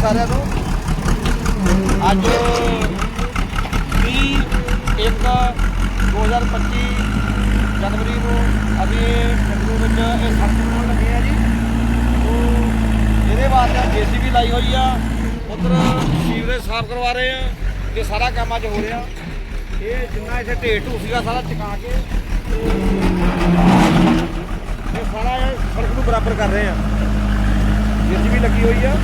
ਸਾਰਿਆਂ ਨੂੰ ਅੱਜ 30 ਇੱਕ 2025 ਜਨਵਰੀ ਨੂੰ ਅਸੀਂ ਪਿੰਡ ਵਿੱਚ ਇਹ ਸੜਕ ਬਣਾਉਣ ਲੱਗੇ ਆ ਜੀ। ਤੋਂ ਇਹਦੇ ਵਾਸਤੇ ਜੀਸੀਬੀ ਲਾਈ ਹੋਈ ਆ, ਉਧਰ ਸੀਵਰੇਜ ਸਾਫ਼ ਕਰਵਾ ਰਹੇ ਆ ਇਹ ਸਾਰਾ ਕੰਮ ਅੱਜ ਹੋ ਰਿਹਾ। ਇਹ ਜਿੰਨਾ ਇੱਥੇ ਢੇਰ ਢੂ ਸੀਗਾ ਸਾਰਾ ਚਕਾ ਕੇ ਇਹ ਸਾਰਾ ਇਹ ਸੜਕ ਨੂੰ ਬਰਾਬਰ ਕਰ ਰਹੇ ਆ। ਜੀਸੀਬੀ ਲੱਗੀ ਹੋਈ ਆ।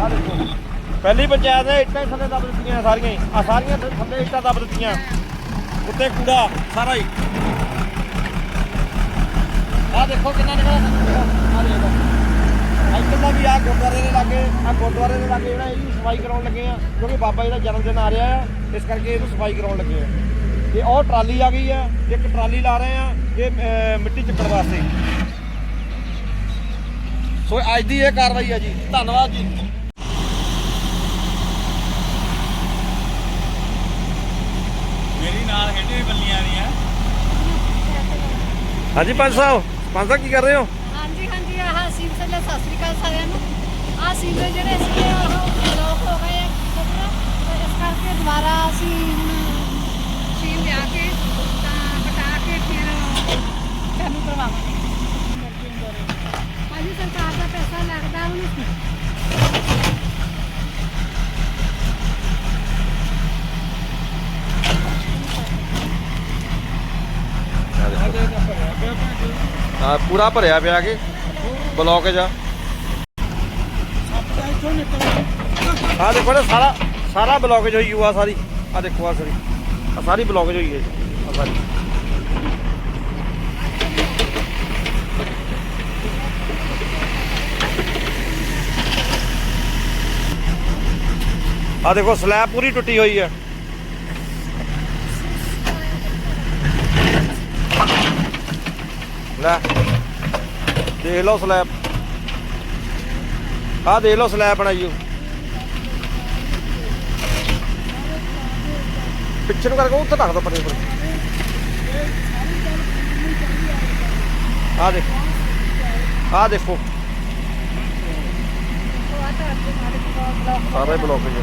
ਆ ਦੇਖੋ ਪਹਿਲੀ ਪੰਚਾਇਤ ਨੇ ਇੱਟਾਂ ਹੀ ਥੱਲੇ ਦੱਬ ਦਿੱਤੀਆਂ ਸਾਰੀਆਂ ਹੀ। ਆ ਸਾਰੀਆਂ ਥ- ਥੱਲੇ ਇੱਟਾਂ ਦੱਬ ਦਿੱਤੀਆਂ। ਉੱਤੇ ਕੂੜਾ ਸਾਰਾ ਹੀ। ਆ ਦੇਖੋ ਕਿੰਨਾ ਨਿਕਲਿਆ ਆ ਦੇਖੋ। ਇੱਥੇ ਦਾ ਵੀ ਆ ਗੁਰਦੁਆਰੇ ਦੇ ਲਾਗੇ ਆ ਗੁਰਦੁਆਰੇ ਦੇ ਲਾਗੇ ਜਿਹੜਾ ਇਹਦੀ ਸਫ਼ਾਈ ਕਰਾਉਣ ਲੱਗੇ ਆ ਕਿਉਂਕਿ ਬਾਬਾ ਜੀ ਦਾ ਜਨਮ ਦਿਨ ਆ ਰਿਹਾ ਆ ਇਸ ਕਰਕੇ ਇਹਨੂੰ ਸਫ਼ਾਈ ਕਰਾਉਣ ਲੱਗੇ ਆ। ਤੇ ਉਹ ਟਰਾਲੀ ਆ ਗਈ ਆ ਇੱਕ ਟਰਾਲੀ ਲਾ ਰਹੇ ਆ ਇਹ ਅਹ, ਮਿੱਟੀ ਚੱਕਣ ਵਾਸਤੇ। ਸੋ ਅੱਜ ਦੀ ਇਹ ਕਾਰਵਾਈ ਆ ਜੀ। ਧੰਨਵਾਦ ਜੀ। ਮੇਰੀ ਨਾਲ ਖੇਡੇ ਬੱਲੀਆਂ ਦੀਆਂ ਹਾਂਜੀ ਪੰਜ ਸਾਹਿਬ ਪੰਜ ਸਾਹਿਬ ਕੀ ਕਰ ਰਹੇ ਹੋ? ਹਾਂਜੀ ਹਾਂਜੀ ਆਹ ਸੀਵਰੇਜ ਲਈ ਸਤਿ ਸ੍ਰੀ ਅਕਾਲ ਸਾਰਿਆਂ ਨੂੰ। ਆਹ ਸੀਵਰੇਜ ਜਿਹੜੇ ਸੀਗੇ ਉਹ ਬਲੌਕ ਹੋ ਗਏ ਆ ਇਸ ਕਰਕੇ ਦੁਬਾਰਾ ਅਸੀਂ ਹੁਣ ਮਸ਼ੀਨ ਲਿਆ ਕੇ ਤਾਂ ਹਟਾ ਕੇ ਫਿਰ ਚਾਲੂ ਕਰਵਾਵਾਂਗੇ ਹਾਂਜੀ ਸਰਕਾਰ ਦਾ ਪੈਸਾ ਲੱਗਦਾ ਹੁਣ ਹਾਂ ਪੂਰਾ ਭਰਿਆ ਪਿਆ ਕਿ ਬਲੌਕੇਜ ਆ ਆ ਦੇਖੋ ਨਾ ਸਾਰਾ ਸਾਰਾ ਬਲੌਕੇਜ ਹੋਈ ਹੋਆ ਸਾਰੀ ਆ ਦੇਖੋ ਆ ਸਾਰੀ ਆ ਸਾਰੀ ਬਲੌਕੇਜ ਹੋਈ ਹੈ ਜੀ ਆ ਸਾਰੀ ਆ ਦੇਖੋ, ਸਲੈਬ ਪੂਰੀ ਟੁੱਟੀ ਹੋਈ ਹੈ। ਲੈ, ਦੇਖ ਲਓ ਸਲੈਬ। ਆਹ ਦੇਖ ਲਓ ਸਲੈਬ ਬਣਾਈਓ ਪਿੱਛੇ ਨੂੰ ਕਰਕੇ ਉੱਥੇ ਰੱਖ ਦੋ ਪਰੇ ਪਰ ਆਹ ਦੇਖੋ ਆਹ ਦੇਖੋ। ਸਾਰੇ ਬਲੌਕ ਜੀ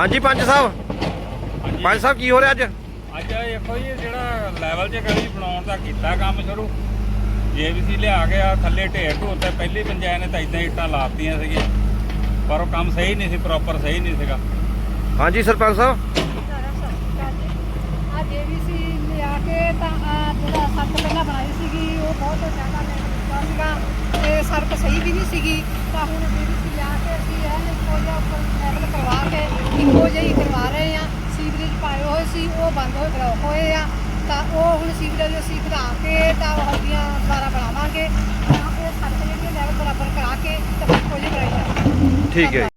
ਹਾਂਜੀ ਪੰਜ ਸਾਹਿਬ। ਪੰਜ ਸਾਹਿਬ ਕੀ ਹੋ ਰਿਹਾ ਅੱਜ? ਅੱਜ ਦੇਖੋ ਜੀ ਜਿਹੜਾ ਲੈਵਲ 'ਚ ਗਲੀ ਬਣਾਉਣ ਦਾ ਕੀਤਾ ਕੰਮ ਸ਼ੁਰੂ। ਜੇਬੀਸੀ ਲਿਆ ਗਿਆ ਥੱਲੇ ਢੇਰ ਢੋਰ ਤੇ ਪਹਿਲੀ ਪੰਚਾਇਤ ਨੇ ਤਾਂ ਇਦਾਂ ਇੱਟਾਂ ਲਾਤੀਆਂ ਸੀਗੀਆਂ। ਪਰ ਉਹ ਕੰਮ ਸਹੀ ਨਹੀਂ ਸੀ ਪ੍ਰੋਪਰ ਸਹੀ ਨਹੀਂ ਸੀਗਾ। ਹਾਂਜੀ ਸਰਪੰਚ ਸਾਹਿਬ। ਆ ਜੇਬੀਸੀ ਲਿਆ ਕੇ ਤਾਂ ਆ ਜਿਹੜਾ ਸੜਕ ਪਹਿਲਾਂ ਬਣਾਈ ਸੀਗੀ ਉਹ ਬਹੁਤ ਜ਼ਿਆਦਾ ਸੀਗਾ, ਤੇ ਸੜਕ ਸਹੀ ਵੀ ਨਹੀਂ ਸੀਗੀ। ਤਾਂ ਹੁਣ ਜੇਬੀਸੀ ਲਿਆ ਕੇ ਅਸੀਂ ਐਨ ਇੱਕੋ ਜਿਹਾ ਉੱਪਰ ਲੈਵਲ ਕਰਵਾ ਕੇ ਇੱਕੋ ਜਿਹੀ ਕਰਵਾ ਰਹੇ ਆ ਸੀਵਰੇਜ ਪਾਏ ਹੋਏ ਸੀ, ਉਹ ਬੰਦ ਹੋਏ ਬਲੌਕ ਹੋਏ ਆ। ਤਾਂ ਉਹ ਹੁਣ ਸੀਵਰੇਜ ਅਸੀਂ ਵਧਾ ਕੇ ਤਾਂ ਉਹ ਹਲਦੀਆਂ ਦੁਬਾਰਾ ਬਣਾਵਾਂਗੇ। ਤਾਂ ਇਹ ਸੜਕ ਜਿਹੜੀ ਲੈਵਲ ਬਰਾਬਰ ਕਰਾ ਕੇ ਤਾਂ ਇੱਕੋ ਜਿਹੀ ਕਰਾਈ ਜਾਵੇ ਠੀਕ ਹੈ